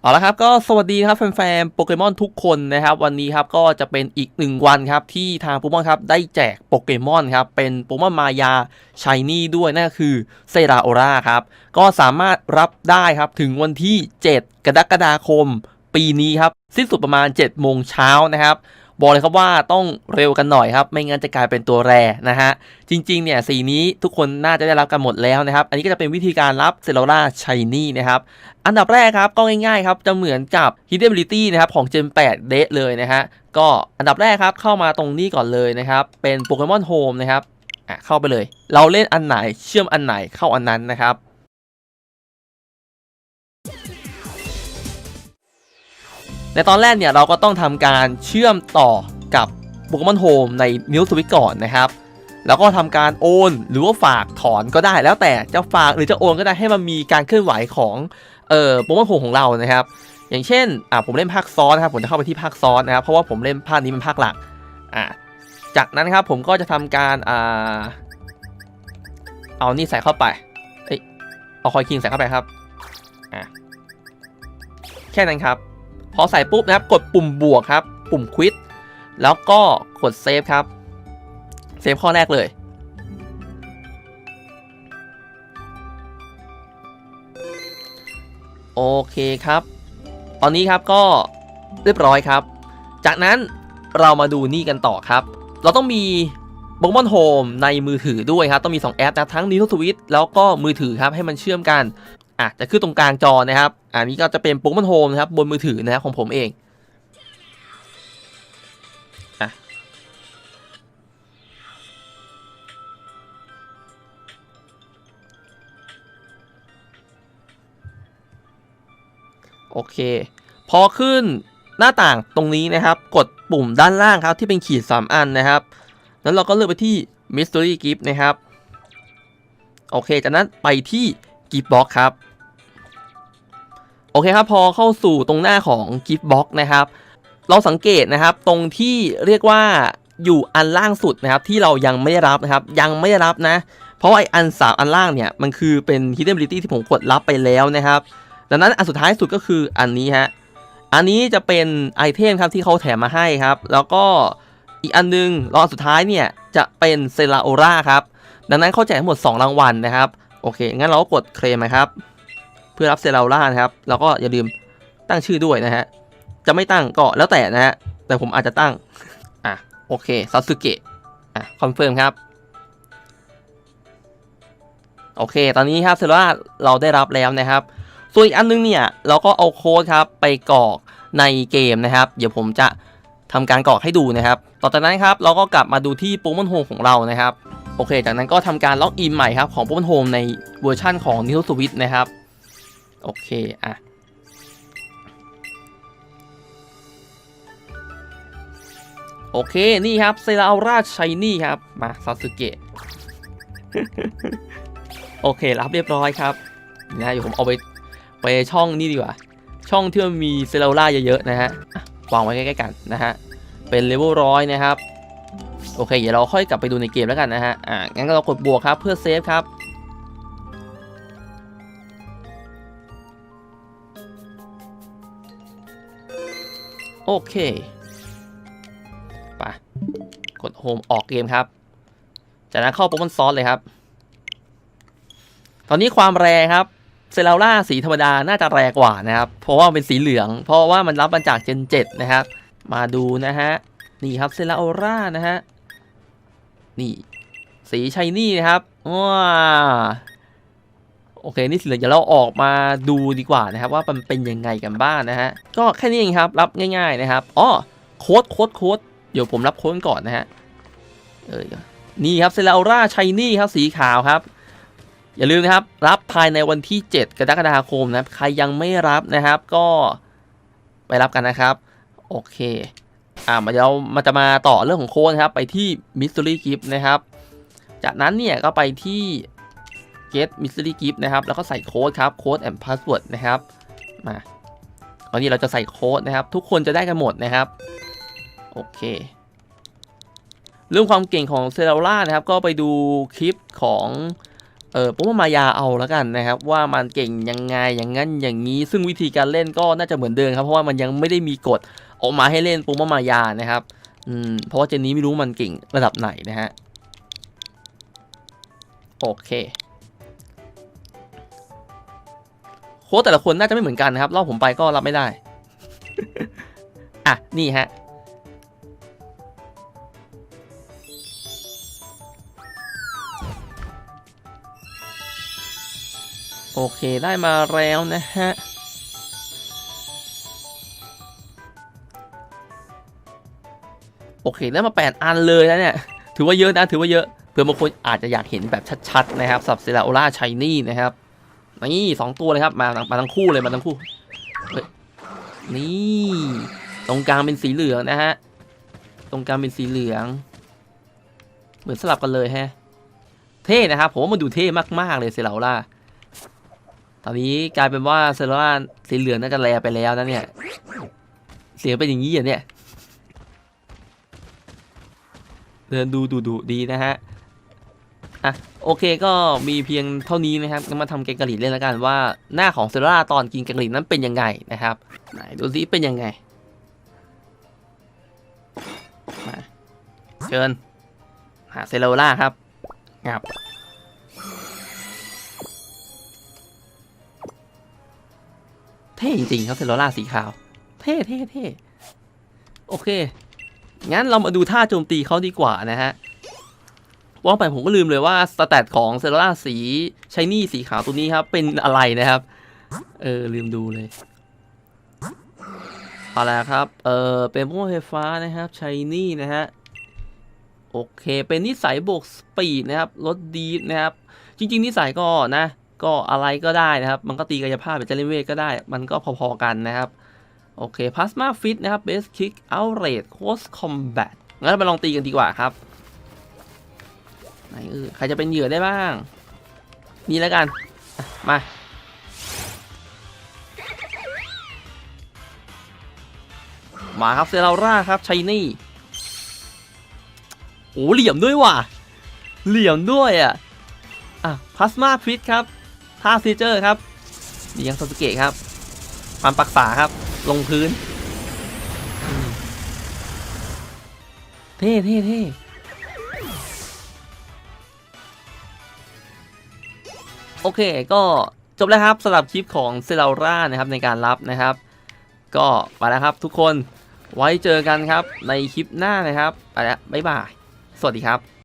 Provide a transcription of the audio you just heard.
เอาละครับก็สวัสดีนะครับแฟนๆโปเกมอนทุกคนนะครับวันนี้ครับก็จะเป็นอีกหนึ่งวันครับที่ทางโปเกมอนครับได้แจกโปเกมอนครับเป็นโปเกมอนมายาชายนี่ด้วยนั่นก็คือเซราโอราครับก็สามารถรับได้ครับถึงวันที่ 7 กรกฎาคมปีนี้ครับสิ้นสุดประมาณ7โมงเช้านะครับ บอกเลยครับว่าต้องเร็วกันหน่อยครับ ไม่งั้นจะกลายเป็นตัวแรนะฮะ จริงๆ เนี่ยสีนี้ทุกคนน่าจะได้รับกันหมดแล้วนะครับ อันนี้ก็จะเป็นวิธีการรับเซ l ล่าชัยนี่นะครับ อันดับแรกครับก็ง่ายๆครับ จะเหมือนกับ Hidden Ability นะครับของ Gen 8เดะเลยนะฮะ ก็อันดับแรกครับเข้ามาตรงนี้ก่อนเลยนะครับ เป็นโปเกมอนโฮมนะครับอะเข้าไปเลย เราเล่นอันไหนเชื่อมอันไหนเข้าอันนั้นนะครับ ในตอนแรกเนี่ยเราก็ต้องทำการเชื่อมต่อกับโปเกมอนโฮมในนิวสวิตก่อนนะครับ แล้วก็ทำการโอนหรือว่าฝากถอนก็ได้ แล้วแต่จะฝากหรือจะโอนก็ได้ให้มันมีการเคลื่อนไหวของเอ่อโปเกมอนโฮมของเรานะครับ อย่างเช่นอ่าผมเล่นภาคซ้อนนะครับผมจะเข้าไปที่ภาคซ้อนนะครับ เพราะว่าผมเล่นภาคนี้เป็นภาคหลักอ่าจากนั้นครับผมก็จะทำการอ่าเอานี่ใส่เข้าไปเอ้ยเอาคอยคิงใส่เข้าไปครับอ่าแค่นั้นครับ พอใส่ปุ๊บนะครับ กดปุ่มบวกครับ ปุ่มควิดแล้วก็กดเซฟครับ เซฟข้อแรกเลย โอเคครับ ตอนนี้ครับก็เรียบร้อยครับ จากนั้นเรามาดูนี่กันต่อครับ เราต้องมี b o กมอนโฮมในมือถือด้วยครับ ต้องมี 2 แอปนะทั้ง Nintendo Switch แล้วก็มือถือครับให้มันเชื่อมกัน อะจะขึ้นตรงกลางจอนะครับ อันนี้ก็จะเป็นโปเกมอนโฮมนะครับบนมือถือนะครับของผมเองอะโอเค พอขึ้นหน้าต่างตรงนี้นะครับ กดปุ่มด้านล่างครับที่เป็นขีด 3 อันนะครับ แล้วเราก็เลือกไปที่ Mystery Gift นะครับ โอเค จากนั้นไปที่ Gift Box ครับ โอเคครับพอเข้าสู่ตรงหน้าของ Gift Box นะครับ เราสังเกตนะครับตรงที่เรียกว่าอยู่อันล่างสุดนะครับ ที่เรายังไม่ได้รับนะครับ ยังไม่ได้รับนะ เพราะไออันสามอันล่างเนี่ย มันคือเป็น Hidden Ability ที่ผมกดรับไปแล้วนะครับ ดังนั้นอันสุดท้ายสุดก็คืออันนี้ฮะอันนี้จะเป็นไอเทมครับที่เขาแถมมาให้ครับ แล้วก็อีกอันนึงรองอันสุดท้ายเนี่ยจะเป็นเซราโอราครับ ดังนั้นเขาแจกทั้งหมด 2 รางวัลนะครับ โอเค งั้นเราก็กดเคลมนะครับ เพื่อรับเซราโอรานะครับแล้วก็อย่าลืมตั้งชื่อด้วยนะฮะ จะไม่ตั้งก็แล้วแต่นะฮะ แต่ผมอาจจะตั้ง อะ โอเคซาสึเกะ อะ คอนเฟิร์มครับ โอเค ตอนนี้ครับเซราเราได้รับแล้วนะครับ ส่วนอีกอันนึงเนี่ย เราก็เอาโค้ดครับไปกรอกในเกมนะครับ เดี๋ยวผมจะทำการกรอกให้ดูนะครับ ต่อจากนั้นครับ เราก็กลับมาดูที่โปเกมอนโฮมของเรานะครับ โอเค จากนั้นก็ทำการล็อกอินใหม่ครับของโปเกมอนโฮมในเวอร์ชั่นของ Nintendo Switch นะครับ โอเค อะโอเค นี่ครับเซราราชัยนี่ครับ มาซาสึเกะ โอเค รับเรียบร้อยครับนะเดี๋ยวผมเอาไปไปช่องนี่ดีกว่า ช่องที่มันมีเซลลูล่าเยอะๆนะฮะวางไว้ใกล้ๆกันนะฮะ เป็นเลเวลร้อยนะครับ โอเค เดี๋ยวเราค่อยกลับไปดูในเกมแล้วกันนะฮะ อ่า งั้นก็เรากดบวกครับเพื่อเซฟครับ โอเค ไป กดโฮมออกเกมครับ จากนั้นเข้าโปเกมอนซอสเลยครับ ตอนนี้ความแรงครับเซราล่าสีธรรมดา น่าจะแรงกว่านะครับ เพราะว่ามันเป็นสีเหลือง เพราะว่ามันรับมาจากเจน7นะครับ มาดูนะฮะ นี่ครับเซราโอรานะฮะ นี่ สีชัยนี่นะครับว้าโอเค นี่สีเหลืองเดี๋ยวเราออกมาดูดีกว่านะครับ ว่ามันเป็นยังไงกันบ้างนะฮะ ก็แค่นี้เองครับ รับง่าย ๆนะครับอ๋อโค้ดโค้ดโค้ดเดี๋ยวผมรับโค้ดก่อนนะฮะเออนี่ครับเซราอราชัยนี่ครับสีขาวครับ อย่าลืมนะครับ รับภายในวันที่ 7 กรกฎาคมนะครับ ใครยังไม่รับนะครับ ก็ไปรับกันนะครับ โอเค อ่ามาเดี๋ยวมาจะมาต่อเรื่องของโค้ดนะครับ ไปที่ Mystery Gift นะครับ จากนั้นเนี่ยก็ไปที่ Get Mystery Gift นะครับ แล้วก็ใส่โค้ดครับ โค้ด and password นะครับ มาตอนนี้เราจะใส่โค้ดนะครับ ทุกคนจะได้กันหมดนะครับ โอเค เรื่องความเก่งของเซราล่านะครับ ก็ไปดูคลิปของเออผมว่ามายาเอาแล้วกันนะครับ ว่ามันเก่งยังไงอย่างนั้นอย่างนี้ ซึ่งวิธีการเล่นก็น่าจะเหมือนเดิมครับ เพราะว่ามันยังไม่ได้มีกฎ ออกมาให้เล่นปุ๊มว่ามายานะครับอืมเพราะว่าเจนนี้ไม่รู้มันเก่งระดับไหนนะฮะโอเคโค้ดแต่ละคนน่าจะไม่เหมือนกันนะครับรอบผมไปก็รับไม่ได้ อะ นี่ฮะ โอเคได้มาแล้วนะฮะ โอเคได้มา 8 อันเลยนะเนี่ย ถือว่าเยอะนะ ถือว่าเยอะเพื่อบางคนอาจจะอยากเห็นแบบชัดๆนะครับสับเซราโอล่าชายนี่นะครับ นี่สองตัวเลยครับ มามาทั้งคู่เลย มาทั้งคู่เฮ้ยนี่ ตรงกลางเป็นสีเหลืองนะฮะ ตรงกลางเป็นสีเหลือง เหมือนสลับกันเลยฮะ เท่นะครับ ผมว่ามันดูเท่มากๆเลยเซราโอล่าตอนนี้กลายเป็นว่าเซราโอล่าสีเหลืองน่าจะแลไปแล้วนะเนี่ย เสียงเป็นอย่างนี้เหรอะเนี่ย เดินดูดูดูดีนะฮะอะโอเคก็มีเพียงเท่านี้นะครับก็มาทำแกงกะหรี่เล่นแล้วกันว่าหน้าของเซราตอนกินแกงกะหรี่นั้นเป็นยังไงนะครับไหนดูซิเป็นยังไงมาเชิญหาเซโรล่าครับงับเท่จริงๆครับเซโรล่าสีขาว เท่เท่เท่โอเค งั้นเรามาดูท่าโจมตีเขาดีกว่านะฮะว่างไปผมก็ลืมเลยว่าสแตทของเซ l ล่าสีชายนี่สีขาวตัวนี้ครับ เป็นอะไรนะครับ เออ ลืมดูเลยเอาละครับ เออเป็นพวกไฟฟ้านะครับชายนี่นะฮะ โอเค เป็นนิสัยบวกสปีดนะครับลดดีฟนะครับ จริง ๆ นิสัยก็นะ ก็อะไรก็ได้นะครับ มันก็ตีกายภาพเป็นเจลนเวทก็ได้ มันก็พอๆกันนะครับ โอเคพ l สมาฟิตนะครับเบสคิกเอาเร e โคสคอมแบทงั้นเราไปลองตีกันดีกว่าครับไหนเออใครจะเป็นเหยื่อได้บ้าง นี่แล้วกันมามาครับเซราร่าครับชัยนี่โอ้เหลี่ยมด้วยว่ะ เหลี่ยมด้วยอะอะพ l สมาฟิตครับท่าซีเจอร์ครับนี่ยังซาสึเกะครับความปักษาครับ ลงพื้นอืมเท่เท่เท่โอเคก็จบแล้วครับสำหรับคลิปของเซราร่านะครับในการรับนะครับ ก็ไปแล้วครับทุกคนไว้เจอกันครับในคลิปหน้านะครับไปแล้วบ๊ายบาย สวัสดีครับ